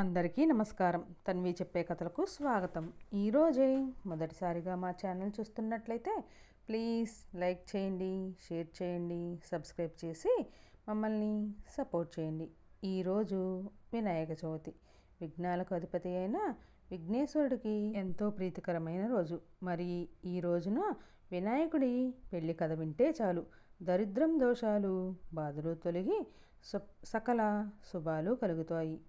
అందరికీ నమస్కారం. తన్వి చెప్పే కథలకు స్వాగతం. ఈరోజే మొదటిసారిగా మా ఛానల్ చూస్తున్నట్లయితే ప్లీజ్ లైక్ చేయండి షేర్ చేయండి సబ్స్క్రైబ్ చేసి మమ్మల్ని సపోర్ట్ చేయండి. ఈరోజు వినాయక చవితి. విఘ్నాలకు అధిపతి అయిన విఘ్నేశ్వరుడికి ఎంతో ప్రీతికరమైన రోజు. మరి ఈ రోజున వినాయకుడి పెళ్ళి కథ వింటే చాలు. దరిద్రం దోషాలు బాధలు తొలగి సు- సకల శుభాలు కలుగుతాయి.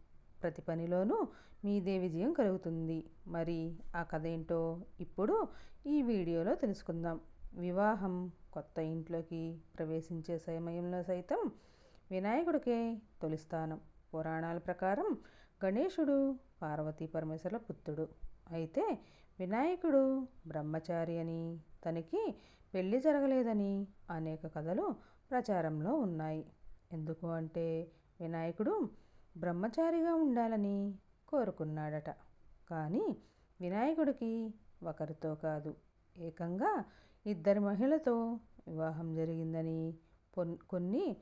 ప్రతి పనిలోనూ మీదే విజయం కలుగుతుంది. మరి ఆ కథ ఏంటో ఇప్పుడు ఈ వీడియోలో తెలుసుకుందాం. వివాహం కొత్త ఇంట్లోకి ప్రవేశించే సమయంలో సైతం వినాయకుడికే తొలి స్థానం. పురాణాల ప్రకారం గణేశుడు పార్వతీ పరమేశ్వరుల పుత్రుడు. అయితే వినాయకుడు బ్రహ్మచారి అని తనకి పెళ్ళి జరగలేదని అనేక కథలు ప్రచారంలో ఉన్నాయి. ఎందుకు అంటే వినాయకుడు బ్రహ్మచారిగా ఉండాలని కోరుకున్నాడట. కానీ వినాయకుడికి ఒకరితో కాదు ఏకంగా ఇద్దరి మహిళతో వివాహం జరిగిందని కొన్ని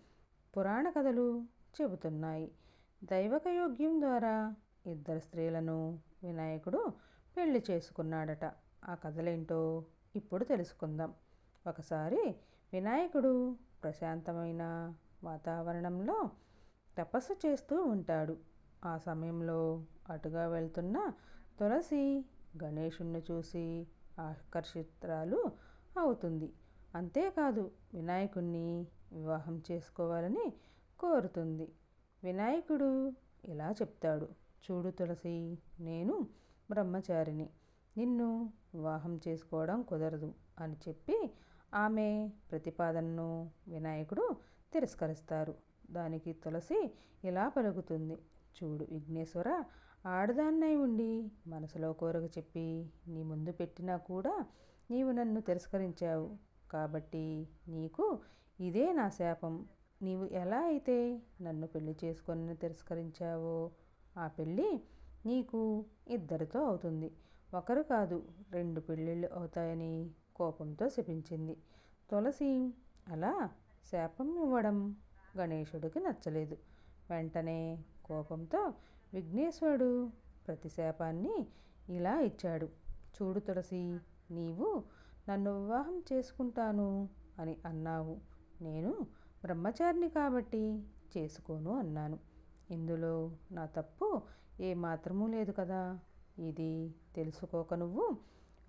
పురాణ కథలు చెబుతున్నాయి. దైవకయోగ్యం ద్వారా ఇద్దరు స్త్రీలను వినాయకుడు పెళ్ళి చేసుకున్నాడట. ఆ కథలేంటో ఇప్పుడు తెలుసుకుందాం. ఒకసారి వినాయకుడు ప్రశాంతమైన వాతావరణంలో తపస్సు చేస్తూ ఉంటాడు. ఆ సమయంలో అటుగా వెళ్తున్న తులసి గణేషుణ్ణి చూసి ఆకర్షితురాలు అవుతుంది. అంతేకాదు వినాయకుణ్ణి వివాహం చేసుకోవాలని కోరుతుంది. వినాయకుడు ఇలా చెప్తాడు. చూడు తులసి నేను బ్రహ్మచారిని. నిన్ను వివాహం చేసుకోవడం కుదరదు అని చెప్పి ఆమె ప్రతిపాదనను వినాయకుడు తిరస్కరిస్తారు. దానికి తులసి ఇలా పలుకుతుంది. చూడు విఘ్నేశ్వర ఆడదాన్నై ఉండి మనసులో కోరిక చెప్పి నీ ముందు పెట్టినా కూడా నీవు నన్ను తిరస్కరించావు. కాబట్టి నీకు ఇదే నా శాపం. నీవు ఎలా అయితే నన్ను పెళ్ళి చేసుకొని తిరస్కరించావో ఆ పెళ్ళి నీకు ఇద్దరితో అవుతుంది. ఒకరు కాదు రెండు పెళ్ళిళ్ళు అవుతాయని కోపంతో శపించింది. తులసి అలా శాపం ఇవ్వడం గణేశుడికి నచ్చలేదు. వెంటనే కోపంతో విఘ్నేశ్వరుడు ప్రతిశాపాన్ని ఇలా ఇచ్చాడు. చూడు తులసి నీవు నన్ను వివాహం చేసుకుంటాను అని అన్నావు. నేను బ్రహ్మచారిని కాబట్టి చేసుకోను అన్నాను. ఇందులో నా తప్పు ఏమాత్రమూ లేదు కదా. ఇది తెలుసుకోక నువ్వు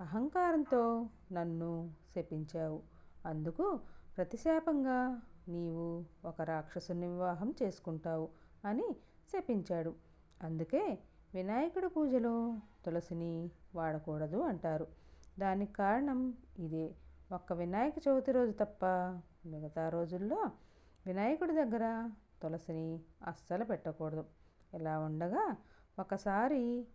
అహంకారంతో నన్ను శపించావు. అందుకు ప్రతిశాపంగా నీవు ఒక రాక్షసుని వివాహం చేసుకుంటావు అని శపించాడు. అందుకే వినాయకుడి పూజలో తులసిని వాడకూడదు అంటారు. దానికి కారణం ఇదే. ఒక్క వినాయక చవితి రోజు తప్ప మిగతా రోజుల్లో వినాయకుడి దగ్గర తులసిని అస్సలు పెట్టకూడదు. ఇలా ఉండగా ఒకసారి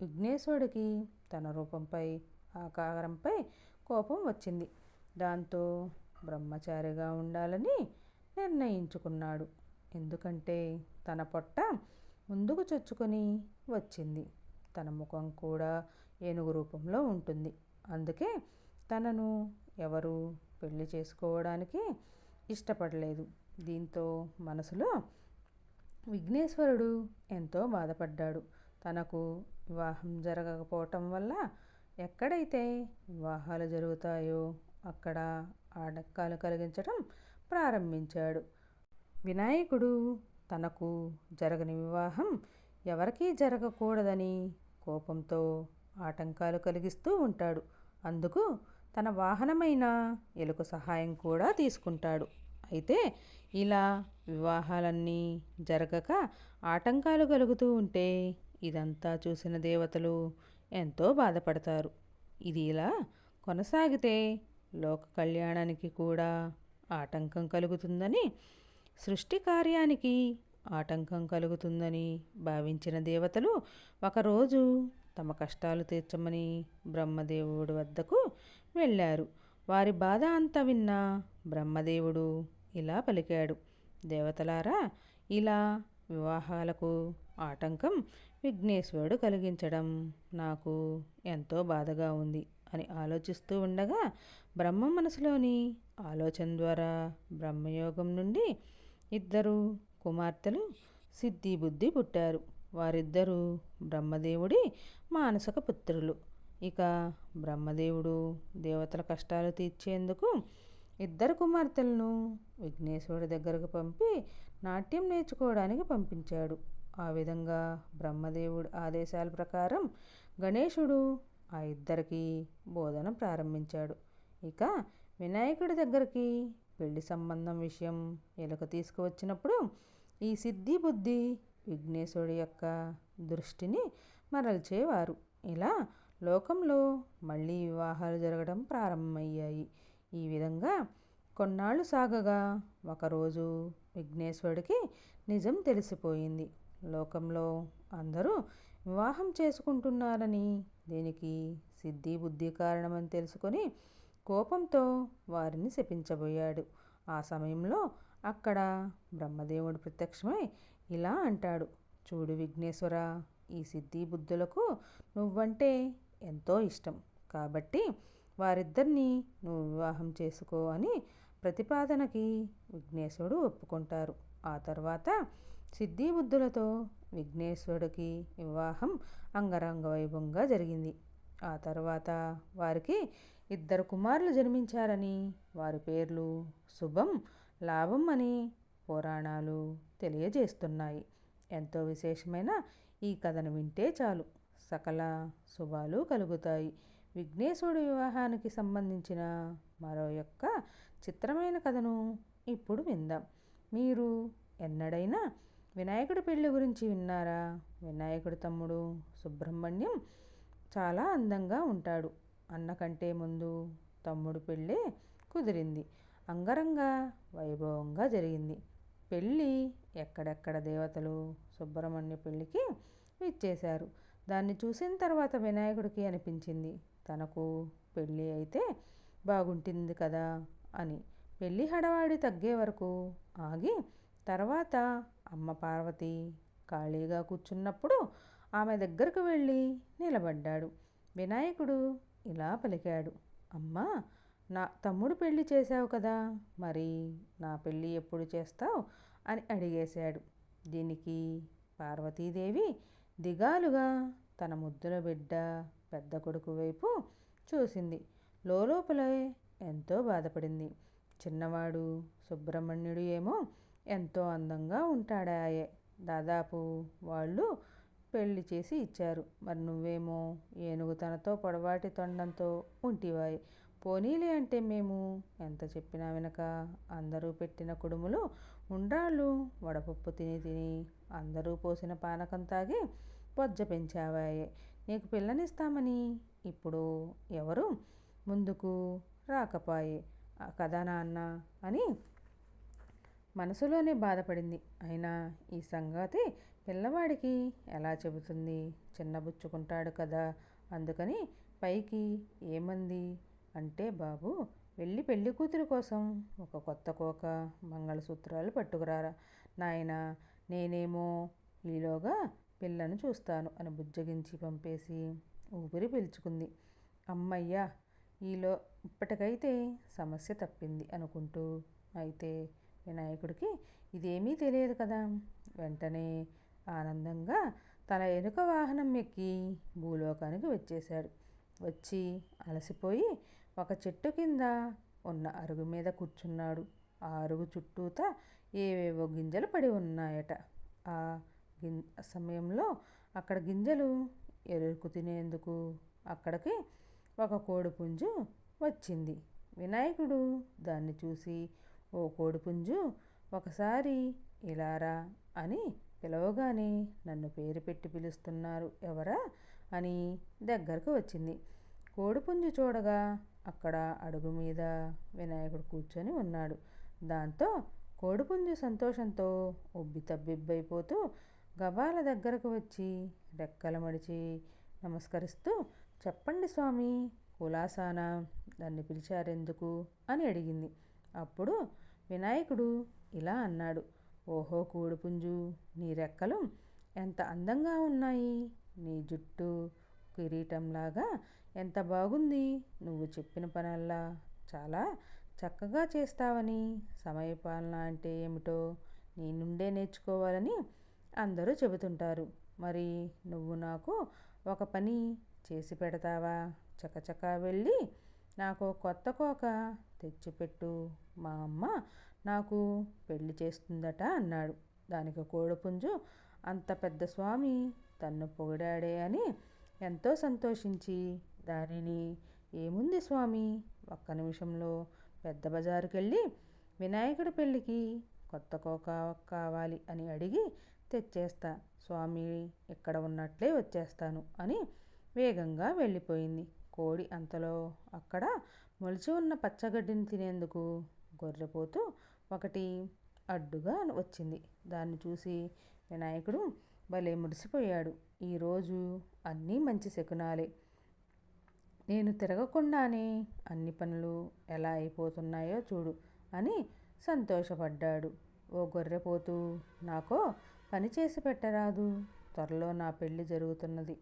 విఘ్నేశ్వరుడికి తన రూపంపై ఆకారంపై కోపం వచ్చింది. దాంతో బ్రహ్మచారిగా ఉండాలని నిర్ణయించుకున్నాడు. ఎందుకంటే తన పొట్ట ముందుకు చొచ్చుకొని వచ్చింది. తన ముఖం కూడా ఏనుగు రూపంలో ఉంటుంది. అందుకే తనను ఎవరు పెళ్ళి చేసుకోవడానికి ఇష్టపడలేదు. దీంతో మనసులో విఘ్నేశ్వరుడు ఎంతో బాధపడ్డాడు. తనకు వివాహం జరగకపోవటం వల్ల ఎక్కడైతే వివాహాలు జరుగుతాయో అక్కడ ఆటంకాలు కలిగించడం ప్రారంభించాడు. వినాయకుడు తనకు జరగని వివాహం ఎవరికీ జరగకూడదని కోపంతో ఆటంకాలు కలిగిస్తూ ఉంటాడు. అందుకు తన వాహనమైన ఎలుక సహాయం కూడా తీసుకుంటాడు. అయితే ఇలా వివాహాలన్నీ జరగక ఆటంకాలు కలుగుతూ ఉంటే ఇదంతా చూసిన దేవతలు ఎంతో బాధపడతారు. ఇది ఇలా కొనసాగితే లోక కళ్యాణానికి కూడా ఆటంకం కలుగుతుందని సృష్టి కార్యానికి ఆటంకం కలుగుతుందని భావించిన దేవతలు ఒకరోజు తమ కష్టాలు తీర్చమని బ్రహ్మదేవుడి వద్దకు వెళ్ళారు. వారి బాధ అంతా విన్న బ్రహ్మదేవుడు ఇలా పలికాడు. దేవతలారా ఇలా వివాహాలకు ఆటంకం విఘ్నేశ్వరుడు కలిగించడం నాకు ఎంతో బాధగా ఉంది. అని ఆలోచిస్తూ ఉండగా బ్రహ్మ మనసులోని ఆలోచన ద్వారా బ్రహ్మయోగం నుండి ఇద్దరు కుమార్తెలు సిద్ధి బుద్ధి పుట్టారు. వారిద్దరూ బ్రహ్మదేవుడి మానసక పుత్రులు. ఇక బ్రహ్మదేవుడు దేవతల కష్టాలు తీర్చేందుకు ఇద్దరు కుమార్తెలను విఘ్నేశ్వరుడి దగ్గరకు పంపి నాట్యం నేర్చుకోవడానికి పంపించాడు. ఆ విధంగా బ్రహ్మదేవుడు ఆదేశాల ప్రకారం గణేశుడు ఆ ఇద్దరికి బోధన ప్రారంభించాడు. ఇక వినాయకుడి దగ్గరికి పెళ్ళి సంబంధం విషయం ఎలుక తీసుకువచ్చినప్పుడు ఈ సిద్ధి బుద్ధి విఘ్నేశ్వరుడి యొక్క దృష్టిని మరల్చేవారు. ఇలా లోకంలో మళ్ళీ వివాహాలు జరగడం ప్రారంభమయ్యాయి. ఈ విధంగా కొన్నాళ్ళు సాగగా ఒకరోజు విఘ్నేశ్వరుడికి నిజం తెలిసిపోయింది. లోకంలో అందరూ వివాహం చేసుకుంటున్నారని దీనికి సిద్ధి బుద్ధి కారణమని తెలుసుకొని కోపంతో వారిని శపించబోయాడు. ఆ సమయంలో అక్కడ బ్రహ్మదేవుడు ప్రత్యక్షమై ఇలా అంటాడు చూడు విఘ్నేశ్వర ఈ సిద్ధి బుద్ధులకు నువ్వంటే ఎంతో ఇష్టం. కాబట్టి వారిద్దరినీ నువ్వు వివాహం చేసుకో అని ప్రతిపాదనకి విఘ్నేశ్వరుడు ఒప్పుకుంటారు. ఆ తర్వాత సిద్ధి బుద్ధులతో విఘ్నేశ్వరుడికి వివాహం అంగరంగ వైభవంగా జరిగింది. ఆ తర్వాత వారికి ఇద్దరు కుమారులు జన్మించారని వారి పేర్లు శుభం లాభం అని పురాణాలు తెలియజేస్తున్నాయి. ఎంతో విశేషమైన ఈ కథను వింటే చాలు. సకల శుభాలు కలుగుతాయి. విఘ్నేశ్వరుడి వివాహానికి సంబంధించిన మరో యొక్క చిత్రమైన కథను ఇప్పుడు విందాం. మీరు ఎన్నడైనా వినాయకుడి పెళ్ళి గురించి విన్నారా? వినాయకుడి తమ్ముడు సుబ్రహ్మణ్యం చాలా అందంగా ఉంటాడు. అన్న కంటే ముందు తమ్ముడు పెళ్ళి కుదిరింది. అంగరంగ వైభవంగా జరిగింది. పెళ్ళి ఎక్కడెక్కడ దేవతలు సుబ్రహ్మణ్య పెళ్ళికి ఇచ్చేశారు దాన్ని చూసిన తర్వాత వినాయకుడికి అనిపించింది తనకు పెళ్ళి అయితే బాగుంటుంది కదా అని. పెళ్ళి హడవాడి తగ్గే వరకు ఆగి తర్వాత అమ్మ పార్వతి ఖాళీగా కూర్చున్నప్పుడు ఆమె దగ్గరకు వెళ్ళి నిలబడ్డాడు. వినాయకుడు ఇలా పలికాడు. అమ్మా నా తమ్ముడు పెళ్ళి చేశావు కదా మరి నా పెళ్ళి ఎప్పుడు చేస్తావు? అని అడిగేశాడు. దీనికి పార్వతీదేవి దిగాలుగా తన ముద్దుల బిడ్డ పెద్ద కొడుకు వైపు చూసింది. లోపలే ఎంతో బాధపడింది. చిన్నవాడు సుబ్రహ్మణ్యుడు ఏమో ఎంతో అందంగా ఉంటాడాయే దాదాపు వాళ్ళు పెళ్ళి చేసి ఇచ్చారు. మరి నువ్వేమో ఏనుగు తనతో పొడవాటి తొండంతో ఉంటివాయి. పోనీలే అంటే మేము ఎంత చెప్పినా వెనక అందరూ పెట్టిన కుడుములు ఉండ్రాళ్ళు వడపప్పు తిని తిని అందరూ పోసిన పానకం తాగి పొజ్జ పెంచావాయే. నీకు పిల్లనిస్తామని ఇప్పుడు ఎవరు ముందుకు రాకపాయే. కదా నాన్న అని మనసులోనే బాధపడింది. అయినా ఈ సంగతి పిల్లవాడికి ఎలా చెబుతుంది? చిన్నబుచ్చుకుంటాడు కదా అందుకని పైకి ఏమంది? అంటే బాబు వెళ్ళి పెళ్ళి కూతురు కోసం ఒక కొత్త కోక మంగళసూత్రాలు పట్టుకురారా. నాయన నేనేమో ఈలోగా పిల్లను చూస్తాను అని బుజ్జగించి పంపేసి ఊపిరి పీల్చుకుంది. అమ్మయ్యా ఈలో ఇప్పటికైతే సమస్య తప్పింది అనుకుంటూ అయితే వినాయకుడికి ఇదేమీ తెలియదు కదా. వెంటనే ఆనందంగా తన ఎనుక వాహనం ఎక్కి భూలోకానికి వచ్చేశాడు. వచ్చి అలసిపోయి ఒక చెట్టు కింద ఉన్న అరుగు మీద కూర్చున్నాడు. ఆ అరుగు చుట్టూతా ఏవేవో గింజలు పడి ఉన్నాయట. ఆ గిం సమయంలో అక్కడ గింజలు ఎరుకు తినేందుకు అక్కడికి ఒక కోడిపుంజు వచ్చింది. వినాయకుడు దాన్ని చూసి ఓ కోడిపుంజు ఒకసారి ఇలారా అని పిలవగానే నన్ను పేరు పెట్టి పిలుస్తున్నారు. ఎవరా? అని దగ్గరకు వచ్చింది. కోడిపుంజు చూడగా అక్కడ అడుగు మీద వినాయకుడు కూర్చొని ఉన్నాడు. దాంతో కోడిపుంజు సంతోషంతో ఉబ్బి తబ్బిబ్బైపోతూ గబాల దగ్గరకు వచ్చి రెక్కల మడిచి నమస్కరిస్తూ చెప్పండి స్వామి కులాసానా? దాన్ని పిలిచారెందుకు? అని అడిగింది. అప్పుడు వినాయకుడు ఇలా అన్నాడు ఓహో కోడిపుంజు నీ రెక్కలు ఎంత అందంగా ఉన్నాయి. నీ జుట్టు కిరీటంలాగా ఎంత బాగుంది. నువ్వు చెప్పిన పనల్లా చాలా చక్కగా చేస్తావని సమయపాలన అంటే ఏమిటో నీ నుండే నేర్చుకోవాలని అందరూ చెబుతుంటారు. మరి నువ్వు నాకు ఒక పని చేసి పెడతావా? చకచకా వెళ్ళి నాకు కొత్త కోక తెచ్చిపెట్టు మా అమ్మ నాకు పెళ్ళి చేస్తుందట అన్నాడు. దానికి కోడిపుంజు అంత పెద్ద స్వామి తన్ను పొగిడాడే అని ఎంతో సంతోషించి దానిని ఏముంది స్వామి ఒక్క నిమిషంలో పెద్ద బజారుకి వెళ్ళి వినాయకుడి పెళ్ళికి కొత్త కోక కావాలి అని అడిగి తెచ్చేస్తా. స్వామి ఇక్కడ ఉన్నట్లే వచ్చేస్తాను అని వేగంగా వెళ్ళిపోయింది. కోడి అంతలో అక్కడ మొలిచి ఉన్న పచ్చగడ్డిని తినేందుకు గొర్రెపోతూ ఒకటి అడ్డుగా వచ్చింది. దాన్ని చూసి వినాయకుడు భలే మురిసిపోయాడు. ఈరోజు అన్నీ మంచి శకునాలే. నేను తిరగకుండానే అన్ని పనులు ఎలా అయిపోతున్నాయో చూడు అని సంతోషపడ్డాడు. ఓ గొర్రెపోతూ నాకో పని చేసి పెట్టరాదు. త్వరలో నా పెళ్ళి జరుగుతున్నది.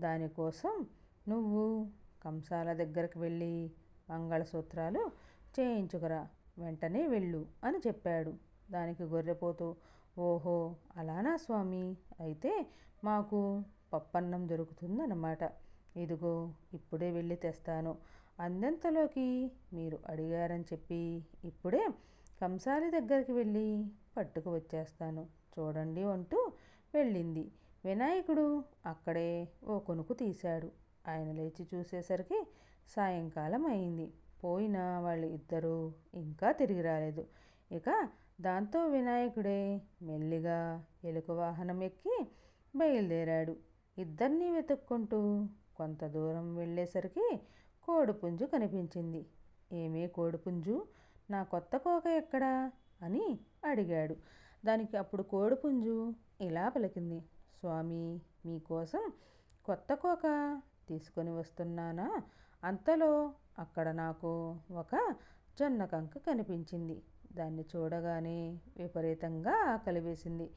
దానికోసం నువ్వు కంసాల దగ్గరకు వెళ్ళి మంగళసూత్రాలు చేయించుకురా వెంటనే వెళ్ళు అని చెప్పాడు. దానికి గొర్రెపోతూ ఓహో అలానా స్వామి? అయితే మాకు పప్పన్నం దొరుకుతుందన్నమాట. ఇదిగో ఇప్పుడే వెళ్ళి తెస్తాను. అందెంతలోకి? మీరు అడిగారని చెప్పి ఇప్పుడే కంసాలి దగ్గరికి వెళ్ళి పట్టుకు వచ్చేస్తాను. చూడండి అంటూ వెళ్ళింది. వినాయకుడు అక్కడే ఓ కొనుకు తీశాడు. ఆయన లేచి చూసేసరికి సాయంకాలం అయింది. పోయిన వాళ్ళు ఇద్దరూ ఇంకా తిరిగి రాలేదు. ఇక దాంతో వినాయకుడే మెల్లిగా ఎలుక వాహనం ఎక్కి బయలుదేరాడు. ఇద్దరినీ వెతుక్కుంటూ కొంత దూరం వెళ్ళేసరికి కోడిపుంజు కనిపించింది. ఏమే కోడిపుంజు? నా కొత్త కోక ఎక్కడా? అని అడిగాడు. దానికి అప్పుడు కోడిపుంజు ఇలా పలికింది. స్వామి మీకోసం కొత్త కోక తీసుకొని వస్తున్నానా? అంతలో అక్కడ నాకు ఒక జొన్న కంక కనిపించింది. దాన్ని చూడగానే విపరీతంగా ఆకలి వేసింది.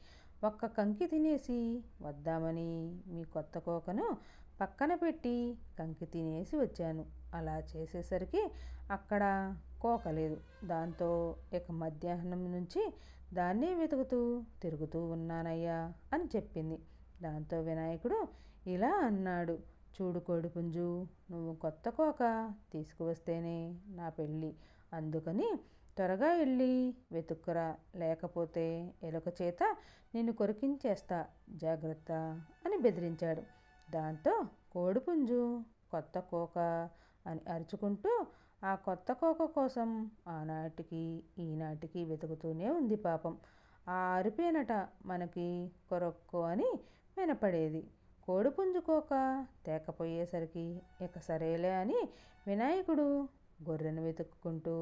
ఒక్క కంకి తినేసి వద్దామని మీ కొత్త కోకను పక్కన పెట్టి కంకి తినేసి వచ్చాను. అలా చేసేసరికి అక్కడ కోక లేదు. దాంతో ఇక మధ్యాహ్నం నుంచి దాన్నే వెతుకుతూ తిరుగుతూ ఉన్నానయ్యా అని చెప్పింది. దాంతో వినాయకుడు ఇలా అన్నాడు. చూడు కోడిపుంజు నువ్వు కొత్త కోక తీసుకువస్తేనే నా పెళ్ళి. అందుకని త్వరగా వెళ్ళి వెతుక్కురా. లేకపోతే ఎలుక చేత నిన్ను కొరికించేస్తా. జాగ్రత్త అని బెదిరించాడు. దాంతో కోడిపుంజు కొత్త కోక అని అరుచుకుంటూ ఆ కొత్త కోక కోసం ఆనాటికి ఈనాటికి వెతుకుతూనే ఉంది పాపం. ఆ అరిపేనట మనకి కొరక్కో అని వినపడేది. కోడి పుంజుకోక తేకపోయేసరికి ఇక సరేలే అని వినాయకుడు గొర్రెను వెతుక్కుంటూ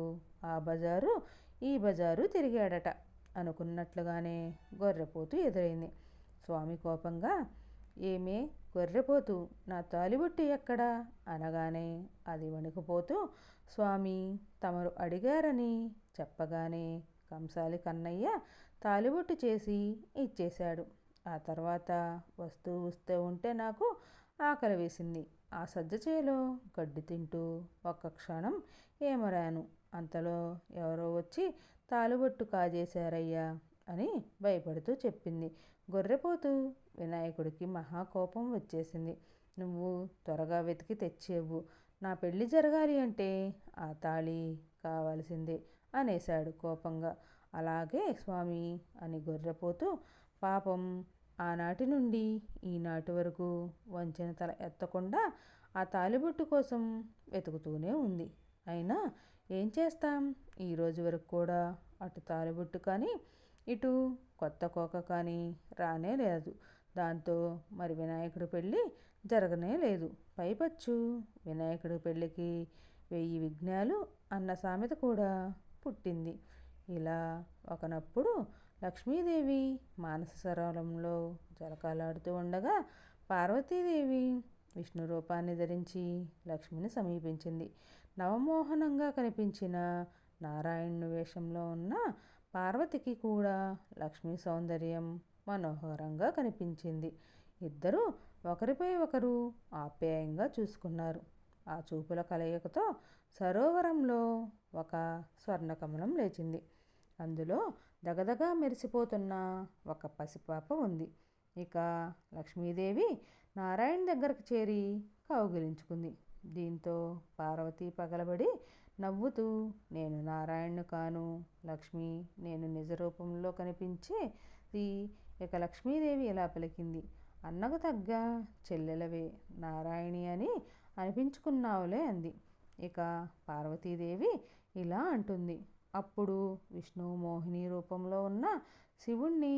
ఆ బజారు ఈ బజారు తిరిగాడట. అనుకున్నట్లుగానే గొర్రెపోతు ఎదురైంది. స్వామి కోపంగా ఏమే గొర్రెపోతు నా తాలిబొట్టు ఎక్కడా? అనగానే అది వణుకుపోతూ స్వామి తమరు అడిగారని చెప్పగానే కంసాలి కన్నయ్య తాలిబొట్టు చేసి ఇచ్చేశాడు. ఆ తర్వాత వస్తూ వస్తూ ఉంటే నాకు ఆకలి వేసింది. ఆ సజ్జ చేలో గడ్డి తింటూ ఒక్క క్షణం ఏమరాను. అంతలో ఎవరో వచ్చి తాలుబొట్టు కాజేశారయ్యా అని భయపడుతూ చెప్పింది. గొర్రెపోతూ వినాయకుడికి మహాకోపం వచ్చేసింది. నువ్వు త్వరగా వెతికి తెచ్చేవు నా పెళ్ళి జరగాలి అంటే ఆ తాళి కావాల్సిందే అనేశాడు కోపంగా. అలాగే స్వామి అని గొర్రెపోతూ పాపం ఆనాటి నుండి ఈనాటి వరకు వంచిన తల ఎత్తకుండా ఆ తాలిబొట్టు కోసం వెతుకుతూనే ఉంది. అయినా ఏం చేస్తాం? ఈ రోజు వరకు కూడా అటు తాలిబొట్టు కానీ ఇటు కొత్త కోక కానీ రానే లేదు. దాంతో మరి వినాయకుడి పెళ్ళి జరగనే లేదు. పైపచ్చు. వినాయకుడి పెళ్ళికి వెయ్యి విఘ్నాలు అన్న సామెత కూడా పుట్టింది. ఇలా ఒకనప్పుడు లక్ష్మీదేవి మానస సరోవరంలో జలకాలాడుతూ ఉండగా పార్వతీదేవి విష్ణు రూపాన్ని ధరించి లక్ష్మిని సమీపించింది. నవమోహనంగా కనిపించిన నారాయణుని వేషంలో ఉన్న పార్వతికి కూడా లక్ష్మీ సౌందర్యం మనోహరంగా కనిపించింది. ఇద్దరూ ఒకరిపై ఒకరు ఆప్యాయంగా చూసుకున్నారు. ఆ చూపుల కలయికతో సరోవరంలో ఒక స్వర్ణకమలం లేచింది. అందులో దగదగా మెరిసిపోతున్న ఒక పసిపాప ఉంది. ఇక లక్ష్మీదేవి నారాయణ దగ్గరకు చేరి కౌగిలించుకుంది. దీంతో పార్వతి పగలబడి నవ్వుతూ నేను నారాయణను కాను. లక్ష్మి నేను నిజ రూపంలో కనిపించేది ఇక లక్ష్మీదేవి ఇలా పలికింది. అన్నకు తగ్గ చెల్లెలవే నారాయణి అని అనిపించుకున్నావులే అంది. ఇక పార్వతీదేవి ఇలా అంటుంది. అప్పుడు విష్ణువు మోహిని రూపంలో ఉన్న శివుణ్ణి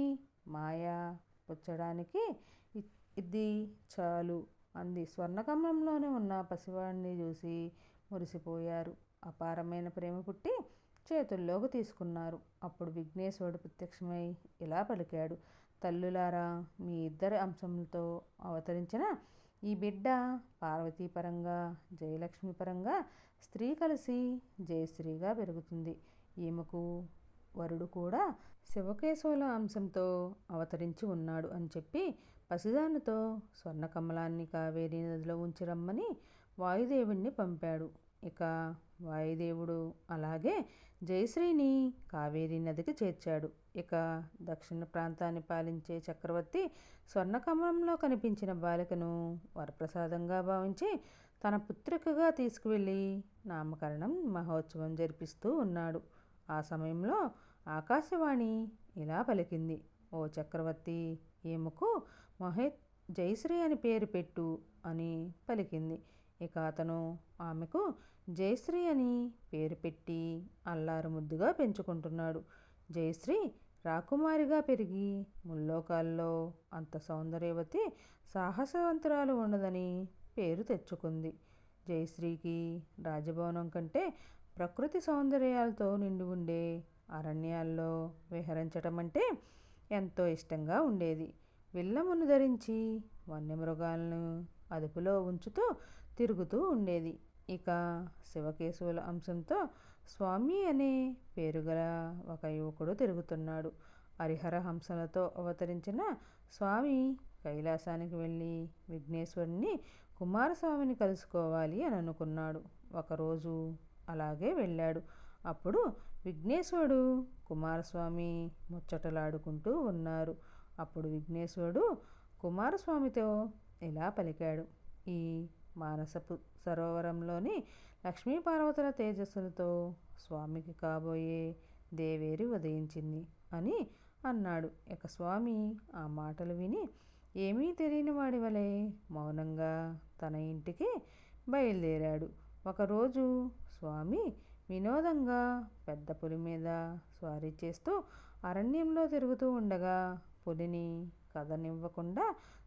మాయా పుచ్చడానికి ఇది చాలు అంది. స్వర్ణకమలంలోనే ఉన్న పసివాడిని చూసి మురిసిపోయారు. అపారమైన ప్రేమ పుట్టి చేతుల్లోకి తీసుకున్నారు. అప్పుడు విఘ్నేశ్వరుడు ప్రత్యక్షమై ఇలా పలికాడు. తల్లులారా మీ ఇద్దరి అంశంతో అవతరించిన ఈ బిడ్డ పార్వతీ పరంగా జయలక్ష్మి పరంగా స్త్రీ కలిసి జయశ్రీగా పెరుగుతుంది. ఈమెకు వరుడు కూడా శివకేశవుల అంశంతో అవతరించి ఉన్నాడు అని చెప్పి పసిదానితో స్వర్ణకమలాన్ని కావేరీ నదిలో ఉంచి రమ్మని వాయుదేవుణ్ణి పంపాడు. ఇక వాయుదేవుడు అలాగే జయశ్రీని కావేరీ నదికి చేర్చాడు. ఇక దక్షిణ ప్రాంతాన్ని పాలించే చక్రవర్తి స్వర్ణకమలంలో కనిపించిన బాలికను వరప్రసాదంగా భావించి తన పుత్రికగా తీసుకువెళ్ళి నామకరణం మహోత్సవం జరిపిస్తూ ఉన్నాడు. ఆ సమయంలో ఆకాశవాణి ఇలా పలికింది. ఓ చక్రవర్తి ఏముకు? మహే జయశ్రీ అని పేరు పెట్టు అని పలికింది. ఇక అతను ఆమెకు జయశ్రీ అని పేరు పెట్టి అల్లారు ముద్దుగా పెంచుకుంటున్నాడు. జయశ్రీ రాకుమారిగా పెరిగి ముల్లోకాల్లో అంత సౌందర్యవతి సాహసవంతురాలు ఉండదని పేరు తెచ్చుకుంది. జయశ్రీకి రాజభవనం కంటే ప్రకృతి సౌందర్యాలతో నిండి ఉండే అరణ్యాల్లో విహరించటం అంటే ఎంతో ఇష్టంగా ఉండేది. విల్లమును ధరించి వన్యమృగాలను అదుపులో ఉంచుతూ తిరుగుతూ ఉండేది. ఇక శివకేశవుల అంశంతో స్వామి అనే పేరుగల ఒక యువకుడు తిరుగుతున్నాడు. హరిహర హంసలతో అవతరించిన స్వామి కైలాసానికి వెళ్ళి విఘ్నేశ్వరుని కుమారస్వామిని కలుసుకోవాలి అని అనుకున్నాడు. ఒకరోజు అలాగే వెళ్ళాడు. అప్పుడు విఘ్నేశ్వరుడు కుమారస్వామి ముచ్చటలాడుకుంటూ ఉన్నారు. అప్పుడు విఘ్నేశ్వరుడు కుమారస్వామితో ఇలా పలికాడు. ఈ మానసపు సరోవరంలోని లక్ష్మీపార్వతుల తేజస్సులతో స్వామికి కాబోయే దేవేరి ఉదయించింది అని అన్నాడు. ఇక స్వామి ఆ మాటలు విని ఏమీ తెలియని వాడి వలె మౌనంగా తన ఇంటికి బయలుదేరాడు. ఒకరోజు స్వామి వినోదంగా పెద్ద పులి మీద స్వారీ చేస్తూ అరణ్యంలో తిరుగుతూ ఉండగా పులిని కదనివ్వకుండా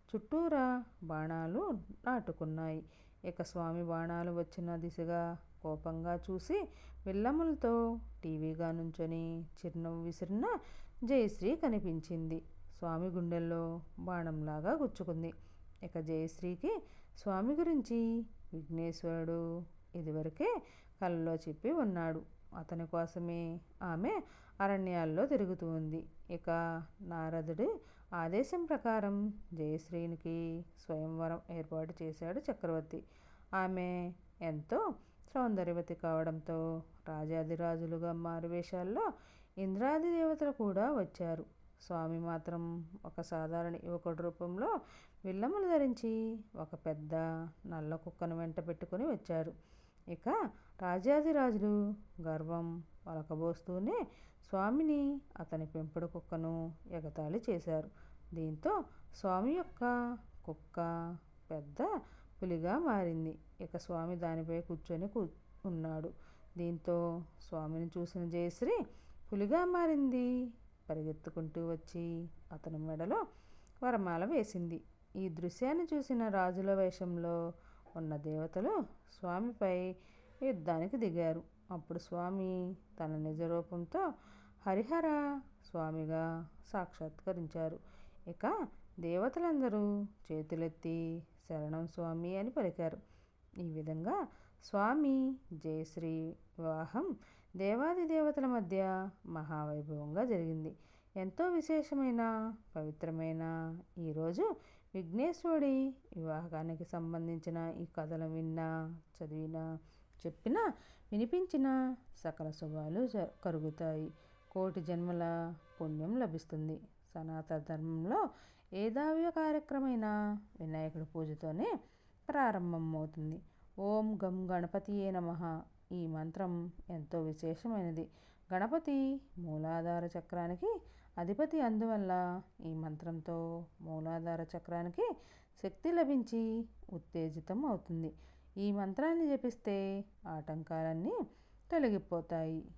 చుట్టూరా బాణాలు నాటుకున్నాయి. ఇక స్వామి బాణాలు వచ్చిన దిశగా కోపంగా చూసి విల్లములతో టీవీగా నుంచొని చిరునవ్వు విసిరిన జయశ్రీ కనిపించింది. స్వామి గుండెల్లో బాణంలాగా గుచ్చుకుంది. ఇక జయశ్రీకి స్వామి గురించి విఘ్నేశ్వరుడు ఇదివరకే కళ్ళలో చెప్పి ఉన్నాడు. అతని కోసమే ఆమె అరణ్యాల్లో తిరుగుతూ ఉంది. ఇక నారదుడి ఆదేశం ప్రకారం జయశ్రీనికి స్వయంవరం ఏర్పాటు చేశాడు చక్రవర్తి. ఆమె ఎంతో సౌందర్యవతి కావడంతో రాజాదిరాజులుగా మారువేషాల్లో ఇంద్రాది దేవతలు కూడా వచ్చారు. స్వామి మాత్రం ఒక సాధారణ యువకుడి రూపంలో విల్లములు ధరించి ఒక పెద్ద నల్ల కుక్కను వెంట పెట్టుకుని వచ్చారు. ఇక రాజాదిరాజులు గర్వం వలకబోస్తూనే స్వామిని అతని పెంపుడు కుక్కను ఎగతాళి చేశారు. దీంతో స్వామి యొక్క కుక్క పెద్ద పులిగా మారింది. ఇక స్వామి దానిపై కూర్చొని కూ ఉన్నాడు. దీంతో స్వామిని చూసిన జయశ్రీ పులిగా మారింది. పరిగెత్తుకుంటూ వచ్చి అతని మెడలో వరమాల వేసింది. ఈ దృశ్యాన్ని చూసిన రాజుల వేషంలో ఉన్న దేవతలు స్వామిపై యుద్ధానికి దిగారు. అప్పుడు స్వామి తన నిజ రూపంతో హరిహర స్వామిగా సాక్షాత్కరించారు. ఇక దేవతలందరూ చేతులెత్తి శరణం స్వామి అని పలికారు. ఈ విధంగా స్వామి జయశ్రీ వివాహం దేవాది దేవతల మధ్య మహావైభవంగా జరిగింది. ఎంతో విశేషమైన పవిత్రమైన ఈరోజు విఘ్నేశ్వరుడి వివాహానికి సంబంధించిన ఈ కథలు విన్నా చదివినా చెప్పినా వినిపించిన సకల శుభాలు కరుగుతాయి. కోటి జన్మల పుణ్యం లభిస్తుంది. సనాతన ధర్మంలో ఏ దైవ వినాయకుడి పూజతోనే ప్రారంభమవుతుంది. ఓం గం గణపతియే నమః. ఈ మంత్రం ఎంతో విశేషమైనది. గణపతి మూలాధార చక్రానికి అధిపతి అందువల్ల ఈ మంత్రంతో మూలాధార చక్రానికి శక్తి లభించి ఉత్తేజితం అవుతుంది. ఈ మంత్రాన్ని జపిస్తే ఆటంకాలన్నీ తొలగిపోతాయి.